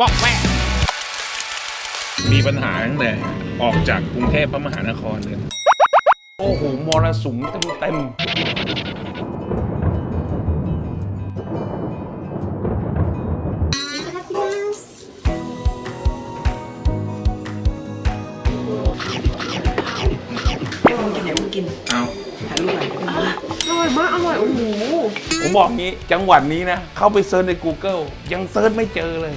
วอกแวกมีปัญหาตั้งแต่ออกจากกรุงเทพพระมหานครเลยโอ้โหมรสุมเต็มเต็มเอาอร่อยมากอร่อยโอ้โหผมบอกงี้จังหวัดนี้นะ เข้าไปเซิร์ชใน Google ยังเซิร์ชไม่เจอเลย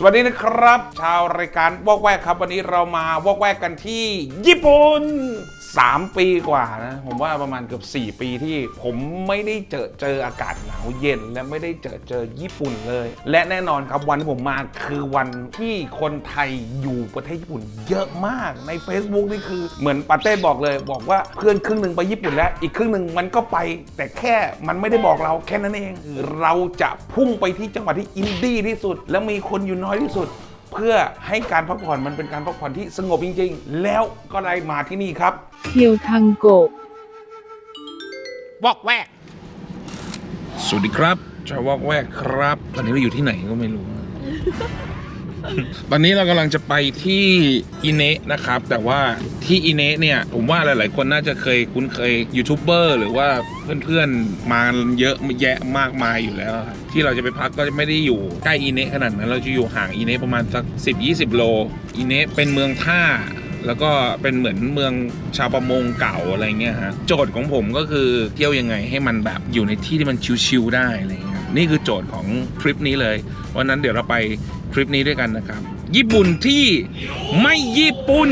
สวัสดีนะครับ ชาวรายการวอกแวกครับ วันนี้เรามาวอกแวกกันที่ญี่ปุ่น 3 ปีกว่านะผมว่าประมาณเกือบ 4 ปีที่ผมไม่ได้เจอเจออากาศหนาวเย็น และไม่ได้เจอเจอญี่ปุ่นเลย และแน่นอนครับวันที่ผมมาคือวันที่คนไทยอยู่ประเทศญี่ปุ่นเยอะมากใน Facebook นี่คือเหมือนปาเต้บอกเลย บอกว่าเพื่อนครึ่งหนึ่งไปญี่ปุ่นแล้วอีกครึ่งหนึ่งมันก็ไป แต่แค่มันไม่ได้บอกเราแค่นั้นเอง เราจะพุ่งไปที่จังหวัดที่อินดี้ที่สุด แล้วมีคนอยู่น้อยที่สุด เพื่อให้การพักผ่อนมันเป็นการพักผ่อนที่สงบจริง ๆ แล้วก็ได้มาที่นี่ครับเคียวทังโกะบอกแวก สวัสดีครับชาวบอกแวกครับ ตอนนี้เราอยู่ที่ไหนก็ไม่รู้ ตอนนี้เรากำลังจะไปที่อิเนะนะครับ แต่ว่าที่อิเนะเนี่ย ผมว่าหลาย ๆ คนน่าจะเคยคุ้นเคยยูทูบเบอร์หรือว่าเพื่อน ๆ มาเยอะแยะมากมายอยู่แล้วครับที่เราจะไปพักก็จะไม่ได้อยู่ใกล้อิเนะขนาดนั้นเราจะอยู่ห่างอิเนะประมาณสัก 10-20 โลอิเนะเป็นเมืองท่าแล้วก็เป็นเหมือนเมืองชาวประมงเก่าอะไรเงี้ยฮะโจทย์ของผมก็คือเที่ยวยังไงให้มันแบบอยู่ในที่ที่มันชิวๆได้อะไรเงี้ยนี่คือโจทย์ของทริปนี้เลยวันนั้นเดี๋ยวเราไป ทริปนี้ด้วยกันนะครับ ญี่ปุ่นที่ไม่ญี่ปุ่น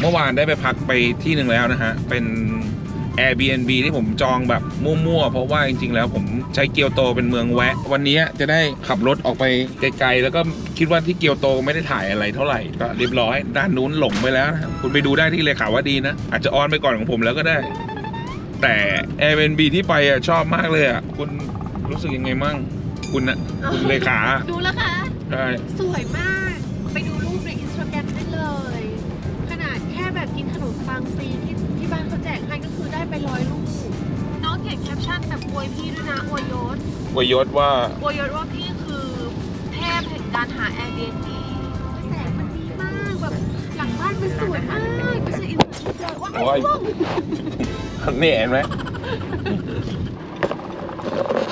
เมื่อวานได้ไปพักไปที่หนึ่งแล้วนะฮะ เป็น Airbnb ที่ผมจองแบบมั่วๆ เพราะว่าจริงๆ แล้วผมใช้เกียวโตเป็นเมืองแวะ วันนี้จะได้ขับรถออกไปไกลๆ แล้วก็คิดว่าที่เกียวโตไม่ได้ถ่ายอะไรเท่าไหร่ก็เรียบร้อย ด้านนู้นหลงไปแล้วนะค,คุณไปดูได้ที่เลขาว่าดีนะ อาจจะออนไปก่อนของผมแล้วก็ได้ แต่ Airbnb ที่ไปอะชอบมากเลยอะคุณรู้สึกยังไงมั่ง คุณนะคุณเลขาดูแล้วค่ะใช่สวยมาก ไปดูรูปในอินสตาแกรมได้เลย ขนาดแค่แบบกินขนมปังฟรีที่ที่บ้านเขาแจกให้ก็คือได้ไปร้อยลูกน้องเขียนแคปชั่นแบบอวยพี่ด้วยนะอวยยศวยยศว่าอวยยศว่าพี่คือเทพแห่งการหา Airbnb แสงมันดีมากแบบหลังบ้านมันสวยมากไม่ใช่อินสตาแกรมว่าโอ้ยนี่เห็นไหมจ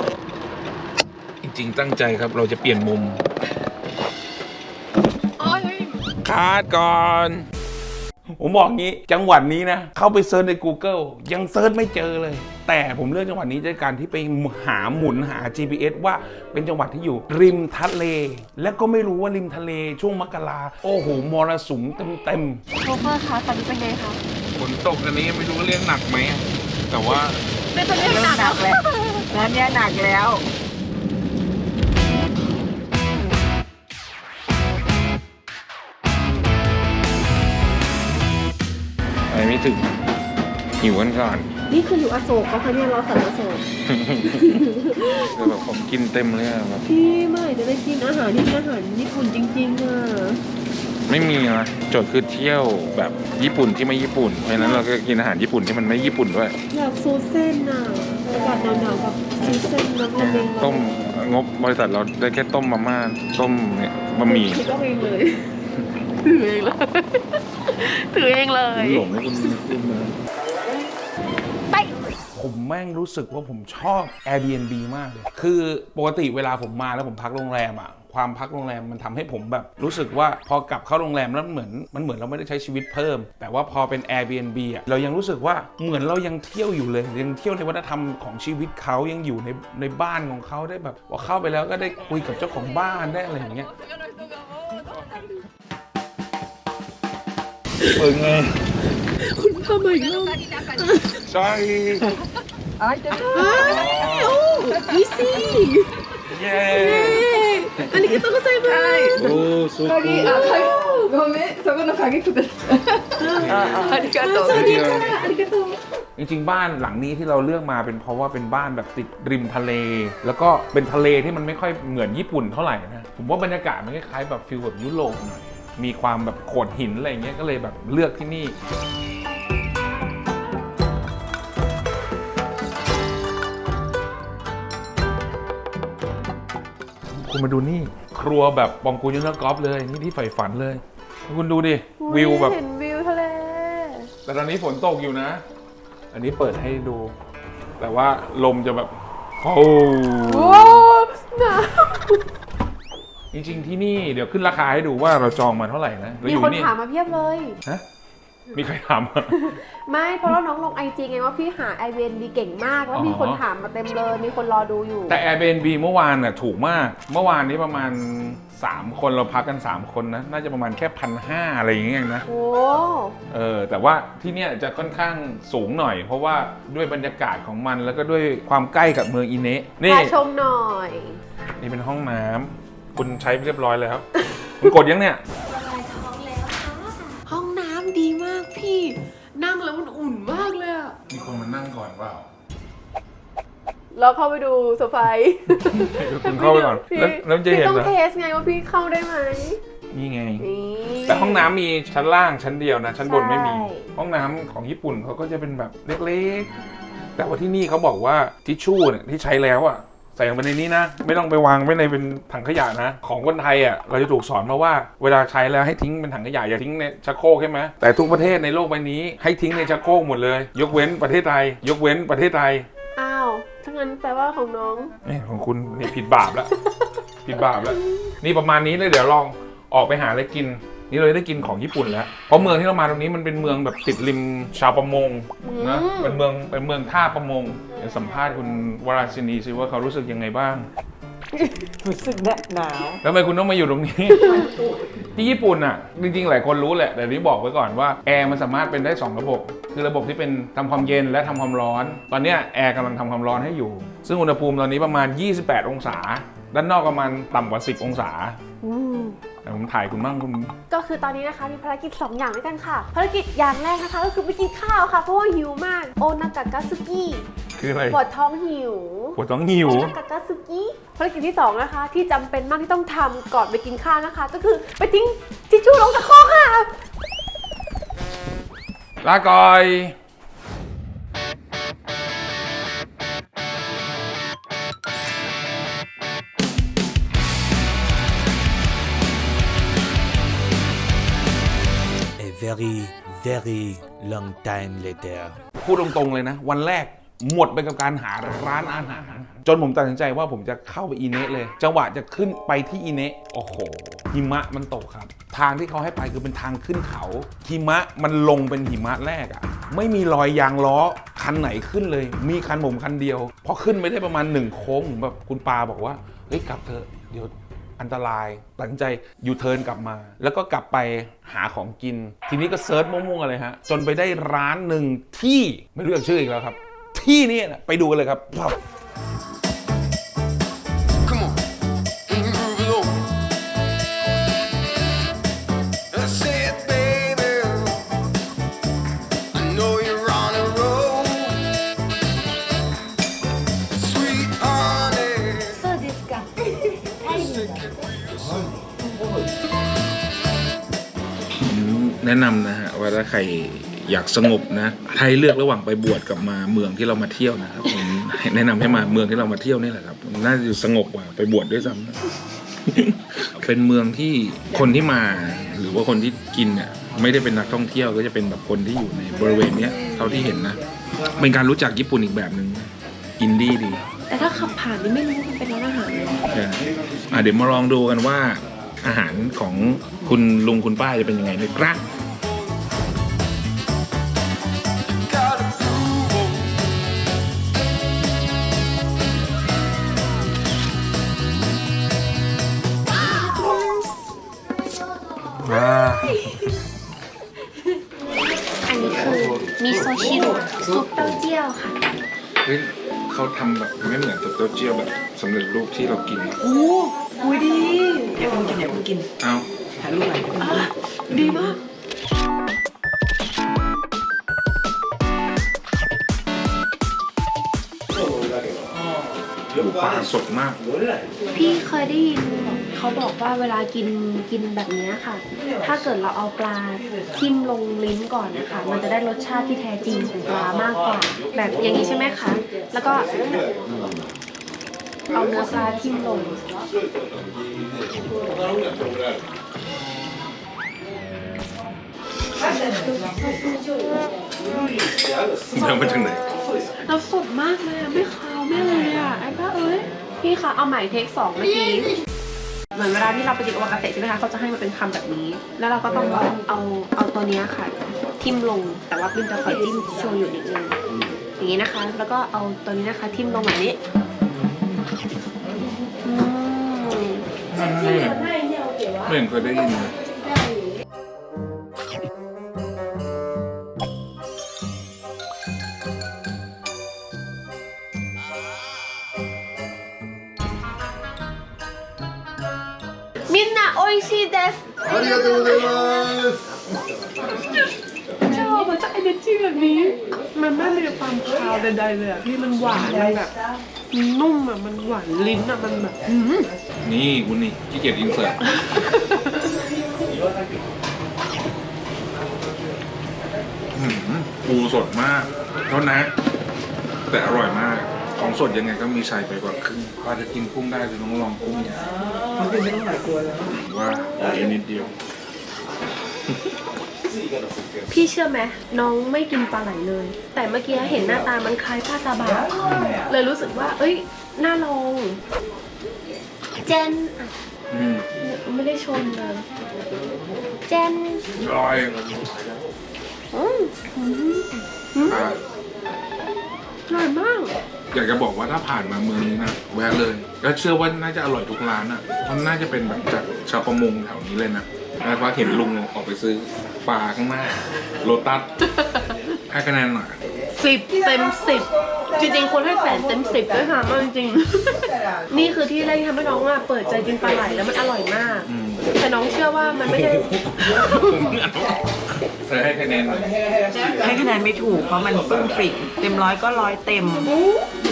ริงๆตั้งใจครับ เราจะเปลี่ยนมุมโอ้ยเฮ้ยคาดก่อน ผมบอกงี้จังหวัดนี้นะ เข้าไปเซิร์ชใน Google ยังเซิร์ชไม่เจอเลย แต่ผมเลือกจังหวัดนี้ด้วยการที่ไปหาหมุนหา GPS ว่าเป็นจังหวัดที่อยู่ริมทะเล และก็ไม่รู้ว่าริมทะเลช่วงมกราโอ้โหมรสุมเต็มโชเฟอร์คะตอนนี้เป็นไงคะฝนตกอันนี้ไม่รู้ว่าเรียกหนักไหมแต่ว่าเป็นตัวเรื่องหนักแล้วร้านเนี้ยหนักแล้ว ไปไม่ถึงหิวกันก่อนนี่คืออยู่อโศกก็คะเนี่ยเราสันอโศกคือแบบผมกินเต็มเลยอะแบบพี่เมื่อไหร่จะได้กินอาหารที่เป็นอาหารญี่ปุ่นจริงๆอะไม่มีนะโจทย์คือเที่ยวแบบญี่ปุ่นที่ไม่ญี่ปุ่นเพราะฉะนั้นเราก็กินอาหารญี่ปุ่นที่มันไม่ญี่ปุ่นด้วยอยากซูเส้นอะอากาศหนาวๆกับซูเส้นน้ำมันเองต้มงบบริษัทเราได้แค่ต้มมาม่าต้มเนี่ยบะหมี่คิดเอาเองเลยถือเองเลย ถือเองเลย หลงให้คุณขึ้นมาไปๆผมแม่งรู้สึกว่าผมชอบ Airbnb มากเลยคือปกติเวลาผมมาแล้วผมพักโรงแรมอะความพักโรงแรมมันทำให้ผมแบบ รู้สึกว่าพอกลับเข้าโรงแรมแล้วมันเหมือนมันเหมือนเราไม่ได้ใช้ชีวิตเพิ่ม แต่ว่าพอเป็น Airbnb อะเรายังรู้สึกว่าเหมือนเรายังเที่ยวอยู่เลย ยังเที่ยวในวัฒนธรรมของชีวิตเขายังอยู่ในในบ้านของเขาได้แบบพอเข้าไปแล้วก็ได้คุยกับเจ้าของบ้านได้อะไรอย่างเงี้ย เออไง ทำไมเล่า ใช่ อ้าวอีซี่ เย้ อันนี้ก็ต้องเข้าใจไหม โอ้สุด あ、かごめん、そこの鍵ください。あ、ありがとう。สวัสดีค่ะありがとう จริง ๆ บ้านหลังนี้ที่เราเลือกมาเป็นเพราะว่าเป็นบ้านแบบติดริมทะเล แล้วก็เป็นทะเลที่มันไม่ค่อยเหมือนญี่ปุ่นเท่าไหร่นะผมว่าบรรยากาศมันคล้ายๆแบบฟิลแบบยุโรปหน่อย มีความแบบโขดหินอะไรอย่างเงี้ยก็เลยแบบเลือกที่นี่ คุณมาดูนี่ ครัวแบบบองกูยุนกอล์ฟเลยนี่ที่ใฝ่ฝันเลย คุณดูดิวิวแบบ เห็นวิวทะเลแต่ตอนนี้ฝนตกอยู่นะ อันนี้เปิดให้ดู แต่ว่าลมจะแบบ โอ้โอ้หนาว จริงๆที่นี่เดี๋ยวขึ้นราคาให้ดูว่าเราจองมาเท่าไหร่นะเรามีอยู่คนนี่ถามมาเพียบเลย ฮะมีใครถามมา ไม่เพราะว่าน้องลงไอจีไงว่าพี่หาไอเวนดีเก่งมาก แล้วมีอ๋อคนถามมาเต็มเลย มีคนรอดูอยู่ แต่ Airbnb เมื่อวานน่ะถูกมาก เมื่อวานนี้ประมาณ 3 คนเราพักกัน 3 คนนะ น่าจะประมาณแค่พันห้าอะไรอย่างเงี้ยนะ โอ้เออแต่ว่าที่เนี่ยจะค่อนข้างสูงหน่อย เพราะว่าด้วยบรรยากาศของมันแล้วก็ด้วยความใกล้กับเมืองอิเนะนี่พาชมหน่อย นี่เป็นห้องน้ำ คุณใช้เรียบร้อยแล้วคุณกดยังเนี่ย ห้องน้ำดีมากพี่ นั่งแล้วมันอุ่นมากเลยอะมีคนมานั่งก่อนเปล่าเราเข้าไปดูโซฟาคุณเข้าไปก่อนพี่แล้วแล้วจะเห็นพี่ต้องเหรอเทสไงว่าพี่เข้าได้ไหมนี่ไง นี่ แต่ห้องน้ำมีชั้นล่างชั้นเดียวนะ ชั้นบนไม่มี ใช่ ห้องน้ำของญี่ปุ่นเขาก็จะเป็นแบบเล็กๆ แต่ว่าที่นี่เขาบอกว่าทิชชู่เนี่ยที่ใช้แล้วอะ ใส่ลงไปในนี้นะ ไม่ต้องไปวางไว้ในเป็นถังขยะนะ ของคนไทยอะเราจะถูกสอนมาว่า เวลาใช้แล้วให้ทิ้งเป็นถังขยะอย่าทิ้งในชักโครกใช่ไหมแต่ทุกประเทศในโลกใบนี้ให้ทิ้งในชักโครกหมดเลย ยกเว้นประเทศไทย ยกเว้นประเทศไทยอ้าวถ้างั้นแปลว่าของน้องนี่ของคุณนี่ผิดบาปแล้ว ผิดบาปแล้ว นี่ประมาณนี้เลยเดี๋ยวลองออกไปหาอะไรกิน นี่เราได้กินของญี่ปุ่นแล้ว เพราะเมืองที่เรามาตรงนี้มันเป็นเมืองแบบติดริมชาวประมงนะ อืม เป็นเมืองเป็นเมืองท่าประมงเดี๋ยวสัมภาษณ์คุณวราชินีสิว่าเขารู้สึกยังไงบ้าง รู้สึกหนาวแล้วทำไมคุณต้องมาอยู่ตรงนี้ ที่ญี่ปุ่นอะ จริงๆ หลายคนรู้แหละ แต่นี่บอกไว้ก่อนว่าแอร์มันสามารถเป็นได้2ระบบ คือระบบที่เป็นทำความเย็นและทำความร้อน ตอนเนี้ยแอร์กำลังทำความร้อนให้อยู่ ซึ่งอุณหภูมิตอนนี้ประมาณ 28 องศา ด้านนอกประมาณต่ำกว่า 10 องศาอืมแต่ผมถ่ายคุณบ้างคุณก็คือตอนนี้นะคะมีภารกิจ 2 อย่างด้วยกันค่ะ ภารกิจอย่างแรกนะคะ ก็คือไปกินข้าวค่ะ เพราะว่าหิวมาก โอนากากาซุกิคืออะไรปวดท้องหิว ปวดท้องหิวโอนากากาซุกิภารกิจที่ 2 นะคะ ที่จำเป็นมากที่ต้องทำก่อนไปกินข้าวนะคะ ก็คือไปทิ้งทิชชู่ลงตะโครกค่ะ ลาก่อย very, very long time later. พูดตรงๆเลยนะ วันแรกหมดไปกับการหาร้านอาหาร จนผมตัดสินใจว่าผมจะเข้าไปอีเนะเลย จังหวะจะขึ้นไปที่อีเนะโอ้โหหิมะมันตกครับ ทางที่เขาให้ไปคือเป็นทางขึ้นเขาหิมะมันลงเป็นหิมะแรกอะ่ะไม่มีรอยยางล้อคันไหนขึ้นเลย มีคันผมคันเดียวพอขึ้นไปได้ประมาณหนึ่งโค้งผมแบบคุณปาบอกว่าเฮ้ยกลับเถอะเดี๋ยว อันตรายตัดสินใจยูเทิร์นกลับมา แล้วก็กลับไปหาของกิน ทีนี้ก็เซิร์ชมั่วๆเลยฮะ จนไปได้ร้านหนึ่งที่ไม่รู้จักชื่ออีกแล้วครับ ที่นี่นะไปดูกันเลยครับ นะนำนะฮะว่าถ้าใครอยากสงบนะให้เลือกระหว่างไปบวชกับมาเมืองที่เรามาเที่ยวนะครับผมแนะนำให้มาเมืองที่เรามาเที่ยวนี่แหละครับน่าจะอยู่สงบกว่าไปบวชด้วยซ้ำนะ เป็นเมืองที่คนที่มา หรือว่าคนที่กินเนี่ยไม่ได้เป็นนักท่องเที่ยวก็จะเป็นแบบคนที่อยู่ในบริเวณเนี้ยเท่าที่เห็นนะเป็นการรู้จักญี่ปุ่นอีกแบบหนึ่งอินดี้ดีแต่ถ้าขับผ่านนี่ไม่รู้ว่ามันเป็นร้านอาหารเลยอะอะเดี๋ยวมาลองดูกันว่าอาหารของคุณลุงคุณป้าจะเป็นยังไงนะครับ ทำแบบไม่เหมือนตัวเตเจียวแบบสำเร็จรูปที่เรากินโอ้อุ้ยดีอย่าเพิ่งกินอย่าเพิ่งกินเอาถ่ายรูปหน่อยดีมากโอ้ปลาสดมาก พี่เคยได้ยินเขาบอกว่าเวลากินกินแบบนี้ค่ะ ถ้าเกิดเราเอาปลาทิ่มลงลิ้นก่อนนะคะ มันจะได้รสชาติที่แท้จริงของปลามากกว่า แบบอย่างนี้ใช่ไหมคะ แล้วก็เอาเนื้อปลาทิ่มลงเดินมาจากไหนแล้วสดมากเลยอะไม่คาวไม่อะไรเลยอะไอ้ป้าเอ้ยพี่คะเอาใหม่เทคสองเมื่อกี้เหมือนเวลาที่เราไปกินโอวากาเสะใช่ไหมคะเขาจะให้มาเป็นคำแบบนี้ แล้วเราก็ต้องเอาเอาเอาตัวเนี้ยค่ะ ทิ่มลงแต่ว่าบินจะขอจิ้มโชยุนิดนึง อย่างนี้นะคะ แล้วก็เอาตัวนี้นะคะ ทิ่มลงแบบนี้อืม ไม่เห็นไม่เห็นเคยได้ยินเลย มินนาโออิชิเดส ありがとうございます。 ชอบมันจะเอเนจีแบบนี้ มันไม่มีความคาวใดๆเลยอะพี่มันหวานมันแบบมันนุ่มอะมันหวานลิ้นอะมันแบบหืมนี่คุณนี่ขี้เกียจอินเสิร์ตอื้อหือปูสดมากเท่านะ แต่อร่อยมาก ของสดยังไงก็มีชัยไปกว่าครึ่งปลาจะกินกุ้งได้คือต้องลองกุ้งมันเป็นไม่ต้องหลายตัวแล้วว่าเหลือนิดเดียว พี่เชื่อไหมน้องไม่กินปลาไหลเลย แต่เมื่อกี้เห็นหน้าตามันคล้ายปลาตาบาเลยรู้สึกว่า เอ้ยน่าลองเจนอะอืมไม่ได้ชมเลยเจนอร่อยอืมอืมอืมอะอร่อยมากอยากจะบอกว่าถ้าผ่านมาเมืองนี้นะแวะเลยก็เชื่อว่าน่าจะอร่อยทุกร้านอะเพราะน่าจะเป็นแบบจากชาวประมงแถวนี้เลยนะแล้วว่าเห็นลุงออกไปซื้อ ปลาข้างหน้าโลตัสให้คะแนนหน่อยสิบเต็มสิบจริงๆคนให้แสนเต็มสิบด้วยค่ะเอาจริงๆ นี่คือที่ได้ทำให้น้องอะเปิดใจกินปลาไหลแล้วมันอร่อยมาก อืมแต่น้องเชื่อว่ามันไม่ได้ เธอให้คะแนนหน่อยให้คะแนนไม่ถูกเพราะมันปึ้งปริกเต็มร้อยก็ร้อยเต็ม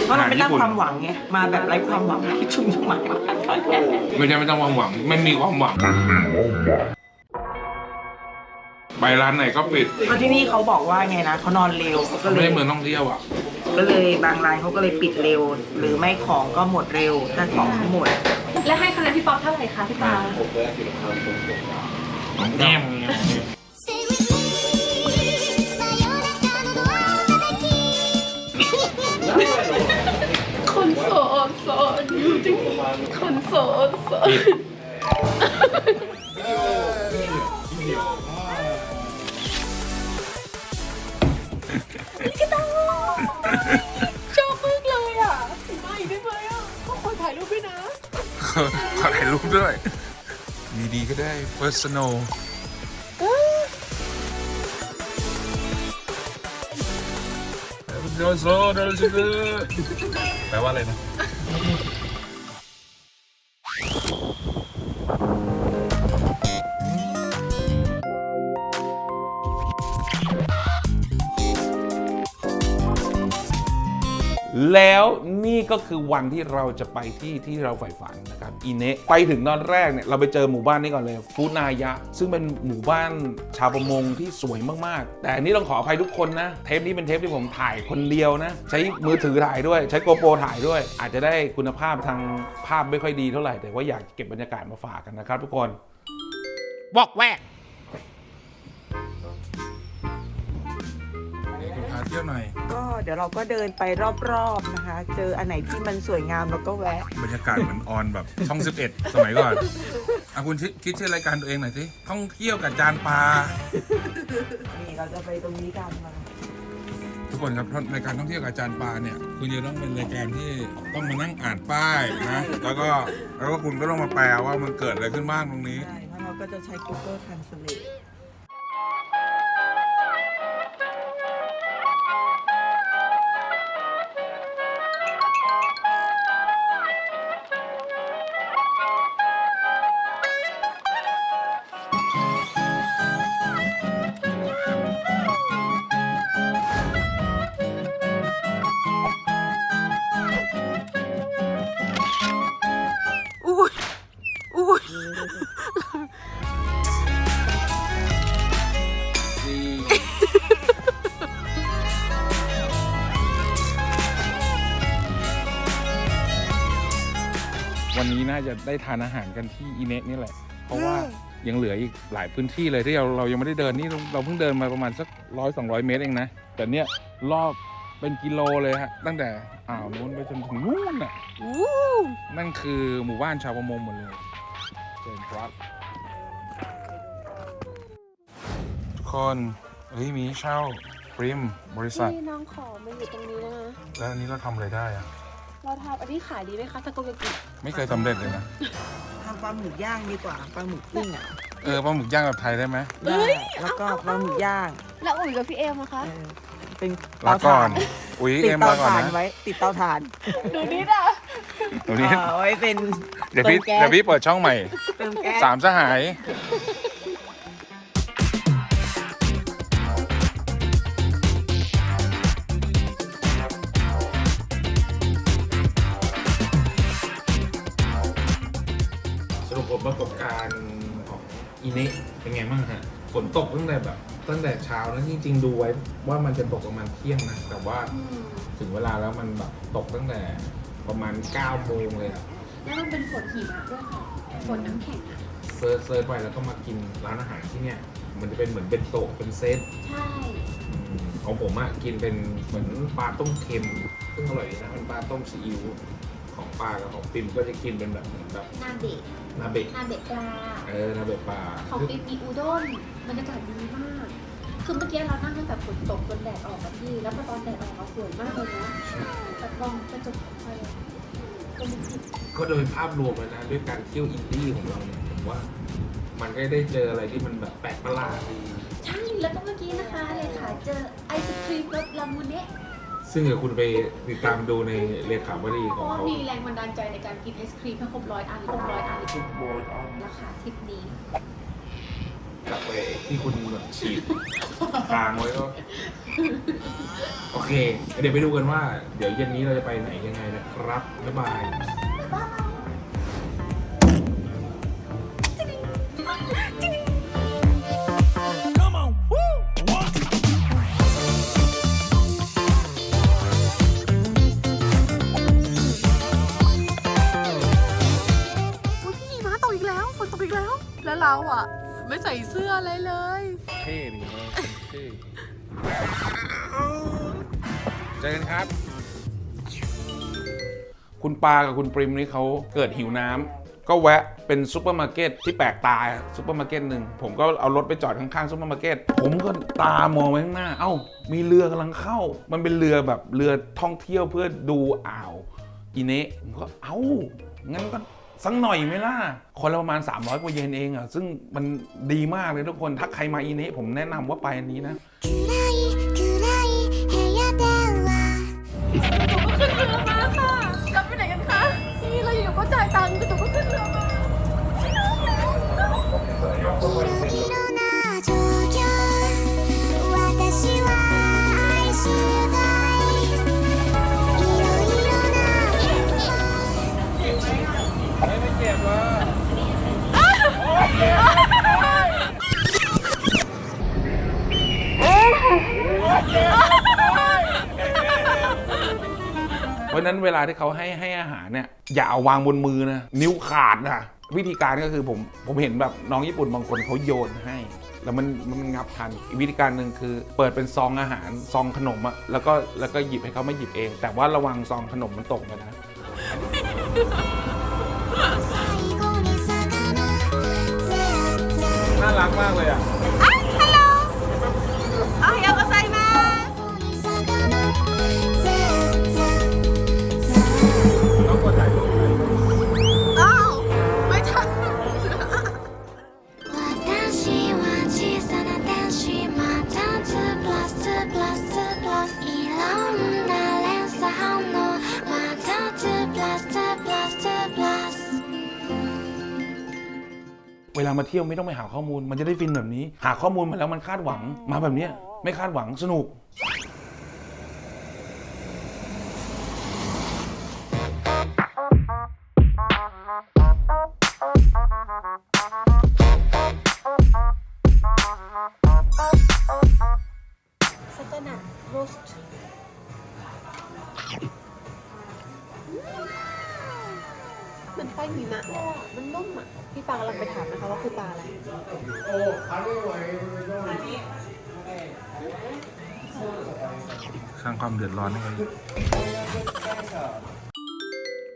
เพราะเราไม่ตั้งความหวังไงมาแบบไร้ความหวังให้ชุ่มชุ่มหมายมากร้อยแค่ไม่ใช่ไม่ต้องความหวัง ไม่มีความหวัง ไปร้านไหนก็ปิด เพราะที่นี่เขาบอกว่าไงนะเขานอนเร็วเขาก็เล ไม่ ย ได้เหมือนท่องเที่ยวอ่ะ ก็เลยบางรายเขาก็เลยปิดเร็ว หรือไม่ของก็หมดเร็วถ้าของเขาหมด และให้คะแนนพี่ป๊อปเท่าไหร่คะพี่ปา ของแก้ม Stay with me 真夜中のドア叩き คนโสดโสดอยู่จริงคนโสดโสด ชอบมากเลยอะมาอีกได้ไหมอะขอถ่ายรูปด้วยนะ ขอถ่ายรูปด้วยมีดีก็ได้ personal โดโซโดโซแปลว่าอะไรนะ ก็คือวันที่เราจะไปที่ที่เราใฝ่ฝันนะครับอีเนะไปถึงตอนแรกเนี่ยเราไปเจอหมู่บ้านนี้ก่อนเลยฟูนายะ ซึ่งเป็นหมู่บ้านชาวประมงที่สวยมากๆ แต่อันนี้ต้องขออภัยทุกคนนะ เทปนี้เป็นเทปที่ผมถ่ายคนเดียวนะ ใช้มือถือถ่ายด้วยใช้โกโปรถ่ายด้วย อาจจะได้คุณภาพทางภาพไม่ค่อยดีเท่าไหร่ แต่ว่าอยากเก็บบรรยากาศมาฝากกันนะครับทุกคนบอกแวก เที่ยวหน่อย ก็เดี๋ยวเราก็เดินไปรอบๆนะคะ เจออันไหนที่มันสวยงามเราก็แวะ บรรยากาศเหมือนออนแบบช่อง 11 สมัยก่อนอะคุณคิดคิดชื่อรายการตัวเองหน่อยสิท่องเที่ยวกับจานปลา นี่เราจะไปตรงนี้กันมาทุกคนครับรายการท่องเที่ยวกับอาจารย์ปาเนี่ยคุณจะต้องเป็นรายการที่ต้องมานั่งอ่านป้ายนะแล้วก็แล้วก็คุณก็ต้องมาแปลว่ามันเกิดอะไรขึ้นบ้างตรงนี้ ใช่เพราะเราก็จะใช้ Google Translate จะได้ทานอาหารกันที่อิเนะนี่แหละ เพราะว่ายังเหลืออีกหลายพื้นที่เลยที่เราเรายังไม่ได้เดินนี่เราเราเพิ่งเดินมาประมาณสักร้อยสองร้อยเมตรเองนะ แต่เนี่ยรอบเป็นกิโลเลยฮะตั้งแต่อ่าวนู้นไปจนถึงนู้นอะนั่นคือหมู่บ้านชาวประมงหมดเลยเชิญครับทุกคนเฮ้ยมีเช่าปริมบริษัทที่น้องขอมาอยู่ตรงนี้นะ แล้วอันนี้เราทำอะไรได้อะ เราทำอันนี้ขายดีไหมคะทาโกยากิไม่เคยสำเร็จเลยนะทำปลาหมึกย่างดีกว่าปลาหมึกปิ้งอะเออปลาหมึกย่างแบบไทยได้ไหมได้แล้วก็ปลาหมึกย่างแล้วอุ๋ยกับพี่เอมอะคะเออเป็นลาเตาก่อถ่านนอุ้ยติดเอ็มเตาลาก่อนถ่านนะไว้ ติดเตาถ่านดูนิดอะตรงนี้เออเอาไว้เป็น เดี๋ยวพี่เติมแก๊ส เดี๋ยวพี่เปิดช่องใหม่ เติมแก๊สสามสหาย ของอีเนะเป็นไงบ้างฮะฝนตกตั้งแต่แบบ ตั้งแต่เช้าแล้วจริงๆดูไว้ว่ามันจะตกประมาณเที่ยงนะแต่ว่าถึงเวลาแล้วมันแบบตกตั้งแต่ประมาณ9โมงเลยอะแล้วมันเป็นฝนหิมะด้วยค่ะฝนน้ำแข็งอะเซิร์ชเซิร์ชไปแล้วก็มากินร้านอาหารที่เนี่ย มันจะเป็นเหมือนเป็นโตะเป็นเซตใช่ อืมของผมอะกินเป็นเหมือนปลาต้มเค็มซึ่งอร่อยดีนะเป็นปลาต้มซีอิ๊วของปลากับของปิมก็จะกินเป็นแบบเหมือนแบบนาเบะ นาเบะนาเบะปลาเออนาเบะปลาของปิ๊บมีอุด้นบรรยากาศดีมาก คือเมื่อกี้เรานั่งตั้งแต่ฝนตกจนแดดออกอะพี่ แล้วพอตอนแดดออกเราสวยมากเลยนะแต่กล้องกระจกไฟอะก็มีผิดก็โดยภาพรวมแล้วนะ ด้วยการเที่ยวอินดี้ของเราเนี่ยผมว่า มันก็ได้เจออะไรที่มันแบบแปลกประหลาดดีใช่แล้วก็เมื่อกี้นะคะเลยค่ะเจอไอศครีมรสลามูเนะ ซึ่งเดี๋ยวคุณไปติดตามดูในเลขาวดีเพของราะว่าเขามีแรงบันดาลใจในการกินไอศครีมให้ครบร้อยอันครบร้อยอันราคาทริปนี้กลับไปที่คุณแบบฉีดค้างไว้ก็โอเค เดี๋ยวไปดูกันว่า เดี๋ยวเย็นนี้เราจะไปไหนยังไงนะครับบ๊ายบายอุ๊ย อะไรเลย เท่ดีเท่เจอกันครับ คุณปากับคุณปริมนี่เขาเกิดหิวน้ำก็แวะเป็นซูเปอร์มาร์เก็ตที่แปลกตาซูเปอร์มาร์เก็ตหนึ่งผมก็เอารถไปจอดข้างๆซูเปอร์มาร์เก็ตผมก็ตามองไปข้างหน้า เอ้า มีเรือกำลังเข้า มันเป็นเรือแบบเรือท่องเที่ยวเพื่อดูอ่าวอีเนะผมก็เอ้างั้นก็ สักหน่อยไหมล่ะ คนละประมาณ 300กว่าเยนเองอะ ซึ่งมันดีมากเลยทุกคน ถ้าใครมาอีเนะผมแนะนำว่าไปอันนี้นะะฉะนั้นเวลาที่เขาให้ให้อาหารเนี่ยอย่าเอาวางบนมือนะนิ้วขาดนะวิธีการก็คือผมผมเห็นแบบน้องญี่ปุ่นบางคนเขาโยนให้ แล้วมันมันงับทันอีกวิธีการหนึ่งคือ เปิดเป็นซองอาหารซองขนมอะแล้วก็แล้วก็หยิบให้เขาไม่หยิบเอง แต่ว่าระวังซองขนมมันตกไปนะ น่ารักมากเลยอะามาเที่ยวไม่ต้องไปหาข้อมูล มันจะได้ฟินแบบนี้ หาข้อมูลมาแล้วมันคาดหวังมาแบบเนี้ยไม่คาดหวังสนุก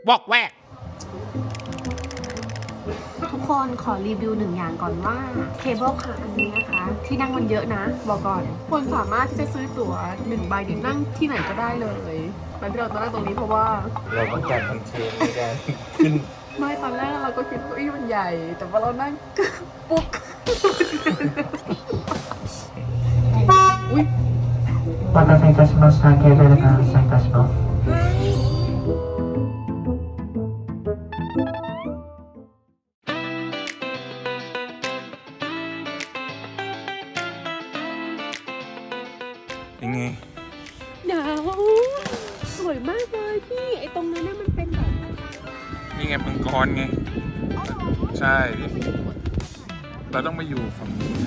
บอกแวก ทุกคนขอรีวิวหนึ่งอย่างก่อนว่าเคเบิลคาร์อันนี้นะคะ ที่นั่งมันเยอะนะ บอกก่อนคนสามารถที่จะซื้อตั๋วหนึ่งใบเนี่ยนั่งที่ไหนก็ได้เลยแล้วที่เราต้องนั่งตรงนี้เพราะว่า เราต้องการคอนเทนต์ในการขึ้น ไม่ตอนแรกเราก็คิดว่าเก้าอี้มันใหญ่ แต่ว่าเรานั่ง ปุ๊บ お待たせいたしました。ケーブルカー発車いたします。 ใช่ เราต้องไปอยู่ฝั่งนู้น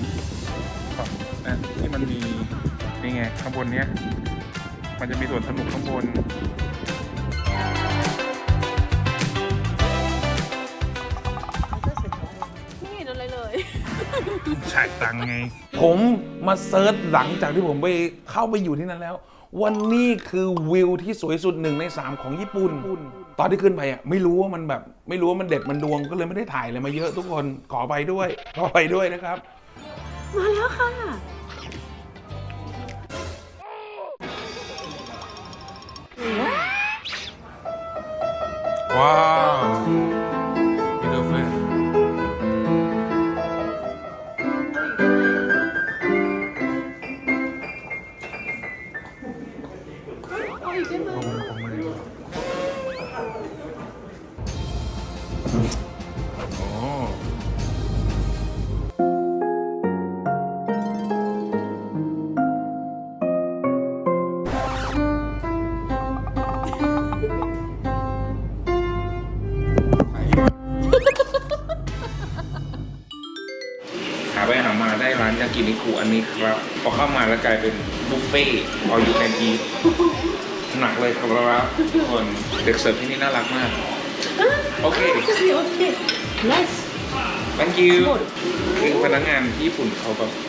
ฝั่งนะที่มันมีนี่ไงข้างบนเนี้ย มันจะมีสวนสนุกข้างบนไม่เห็นอะไรเลย ฉายตังค์ไง ผมมาเซิร์ชหลังจากที่ผมไปเข้าไปอยู่ที่นั่นแล้ว วันนี้คือวิวที่สวยสุดหนึ่งในสามของญี่ปุ่น ตอนที่ขึ้นไปอะไม่รู้ว่ามันแบบ ไม่รู้ว่ามันเด็ดมันดวงก็เลยไม่ได้ถ่ายเลยมาเยอะทุกคนขอไปด้วยขอไปด้วยนะครับ มาแล้วค่ะ ว้าว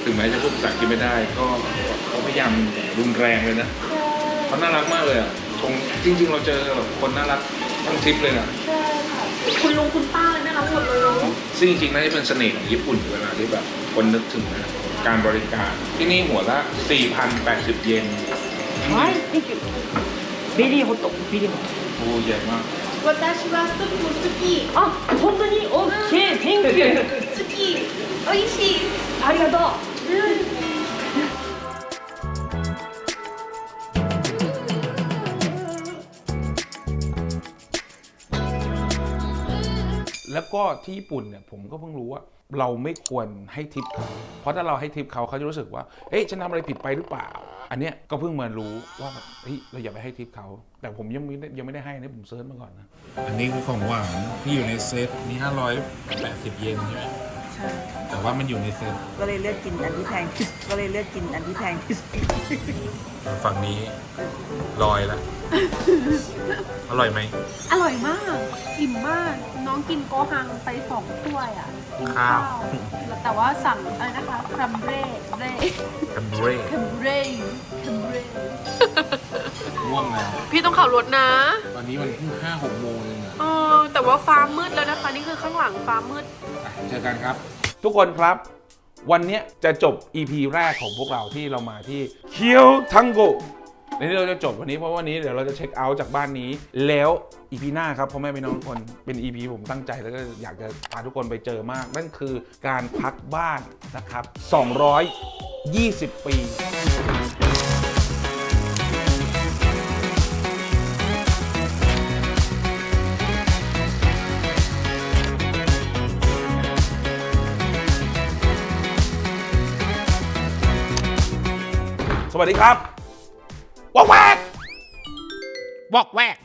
ถึงแม้จะพูดภาษาอังกฤษไม่ได้ ก็เขาพยายามรุนแรงเลยนะเขาน่ารักมากเลยอะตงจริง ๆ เราเจอแบบคนน่ารักทั้งทริปเลยนะใช่ค่ะคุณลุงคุณป้าเลยน่เรากหมดเลยเนาซึ่งจริงๆน่าจะเป็นเสน่ห์ของญี่ปุ่นเวลาที่แบบคนนึกถึงการบริการที่นี่หัวละ 4,080 เยนว้ายนี่คือビリホトビリホトโอ้ใหญ่มาก私はスープも好きあ本当に OK thank you 好き美味しいありがとう แล้วก็ที่ญี่ปุ่นเนี่ยผมก็เพิ่งรู้ว่า เราไม่ควรให้ทิปเขาเพราะถ้าเราให้ทิปเขาเขาจะรู้สึกว่าเอ๊ะฉันทำอะไรผิดไปหรือเปล่า อันเนี้ยก็เพิ่งมารู้ว่าแบบเฮ้ยเราอย่าไปให้ทิปเขา แต่ผมยังไม่ได้ยังไม่ได้ให้นะผมเซิร์ชมาก่อนนะ อันนี้คือของหวานที่อยู่ในเซตนี่580 เยนใช่ไหม ใช่ แต่ว่ามันอยู่ในเซตก็เลยเลือกกินอันที่แพงที่สุดก็เลยเลือกกินอันที่แพงที่สุดฝั่งนี้ลอยละ อร่อยไหม อร่อยมาก อิ่มมาก น้องกินโกฮังไปสองถ้วยอะกินข้าว แต่ว่าสั่งอะไรนะคะครัมเร่เร่กันเบรครัมเร่ครัมเร่ง่วงแล้วพี่ต้องขับรถนะ ตอนนี้มันเพิ่งห้าหกโมง เองอะเออแต่ว่าฟ้ามืดแล้วนะคะ นี่คือข้างหลังฟ้ามืด อะเจอกันครับ ทุกคนครับ วันเนี้ยจะจบ EP แรกของพวกเราที่เรามาที่เคียวทังโกในที่เราจะจบวันนี้เพราะวันนี้เดี๋ยวเราจะเช็คเอาท์จากบ้านนี้ แล้ว EP หน้าครับพ่อแม่พี่น้องทุกคนเป็น EP ผมตั้งใจแล้วก็อยากจะพาทุกคนไปเจอมาก นั่นคือการพักบ้านนะครับ 220 ปี วัสดีครับวอกแวกวอกแวก